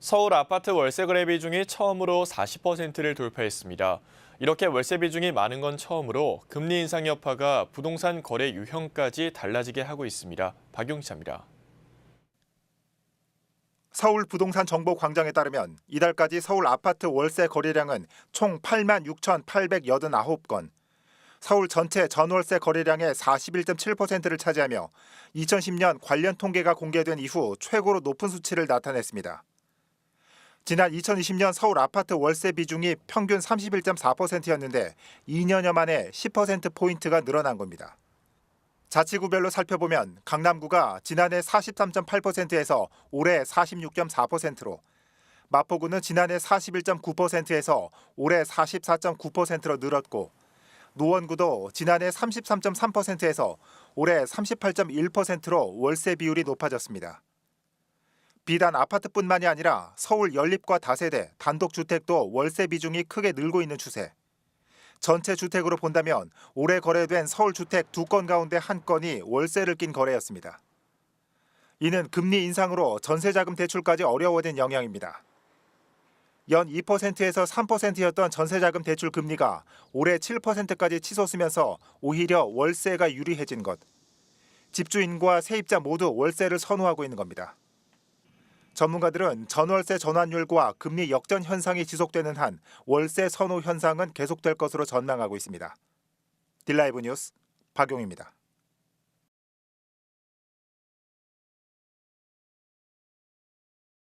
서울 아파트 월세 거래 비중이 처음으로 40%를 돌파했습니다. 이렇게 월세 비중이 많은 건 처음으로 금리 인상 여파가 부동산 거래 유형까지 달라지게 하고 있습니다. 박용 기자입니다. 서울 부동산 정보 광장에 따르면 이달까지 서울 아파트 월세 거래량은 총 8만 6,889건. 서울 전체 전월세 거래량의 41.7%를 차지하며 2010년 관련 통계가 공개된 이후 최고로 높은 수치를 나타냈습니다. 지난 2020년 서울 아파트 월세 비중이 평균 31.4%였는데 2년여 만에 10%포인트가 늘어난 겁니다. 자치구별로 살펴보면 강남구가 지난해 43.8%에서 올해 46.4%로 마포구는 지난해 41.9%에서 올해 44.9%로 늘었고 노원구도 지난해 33.3%에서 올해 38.1%로 월세 비율이 높아졌습니다. 비단 아파트뿐만이 아니라 서울 연립과 다세대, 단독주택도 월세 비중이 크게 늘고 있는 추세. 전체 주택으로 본다면 올해 거래된 서울 주택 두 건 가운데 한 건이 월세를 낀 거래였습니다. 이는 금리 인상으로 전세자금 대출까지 어려워진 영향입니다. 연 2%에서 3%였던 전세자금 대출 금리가 올해 7%까지 치솟으면서 오히려 월세가 유리해진 것. 집주인과 세입자 모두 월세를 선호하고 있는 겁니다. 전문가들은 전월세 전환율과 금리 역전 현상이 지속되는 한 월세 선호 현상은 계속될 것으로 전망하고 있습니다. 딜라이브 뉴스 박용입니다.